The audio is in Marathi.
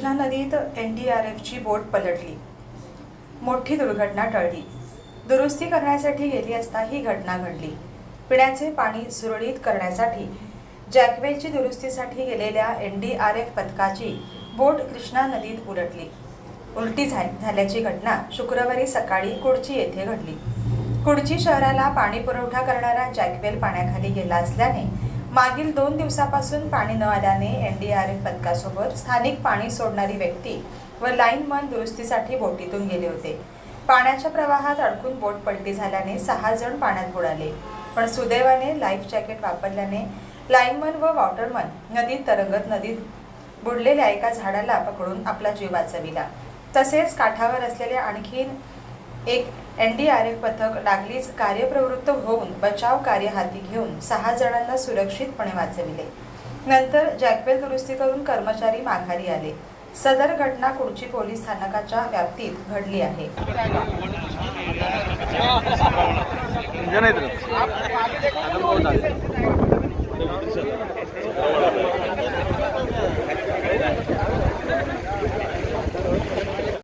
कृष्णा नदीत एन डी आर एफची बोट पलटली. मोठी दुर्घटना टळली. दुरुस्ती करण्यासाठी गेली असता ही घटना घडली. पिण्याचे पाणी सुरळीत करण्यासाठी जॅकवेलची दुरुस्तीसाठी गेलेल्या एन डी आर एफ पथकाची बोट कृष्णा नदीत उलटली. उलटी झा झाल्याची घटना शुक्रवारी सकाळी कुडची येथे घडली. कुडची शहराला पाणी पुरवठा करणारा जॅकवेल पाण्याखाली गेला असल्याने मागील दोन दिवसापासून पाणी न आल्याने एन डी आर एफ पथकासोबत स्थानिक पाणी सोडणारी व्यक्ती व लाईनमन दुरुस्तीसाठी बोटीतून गेले होते. पाण्याच्या प्रवाहात अडकून बोट पलटी झाल्याने सहा जण पाण्यात बुडाले. पण सुदैवाने लाईफ जॅकेट वापरल्याने लाईनमन व वॉटरमन नदीत तरंगत नदीत बुडलेल्या एका झाडाला पकडून आपला जीव वाचविला. तसेच काठावर असलेले आणखीन एक एन डी आर एफ पथक लागलीच कार्यप्रवृत्त होऊन बचाव कार्य हाती घेऊन सहा जणांना सुरक्षितपणे वाचविले. नंतर जॅकवेल दुरुस्ती करून कर्मचारी माघारी आले. सदर घटना कुडची पोलीस स्थानकाच्या व्याप्तीत घडली आहे. जण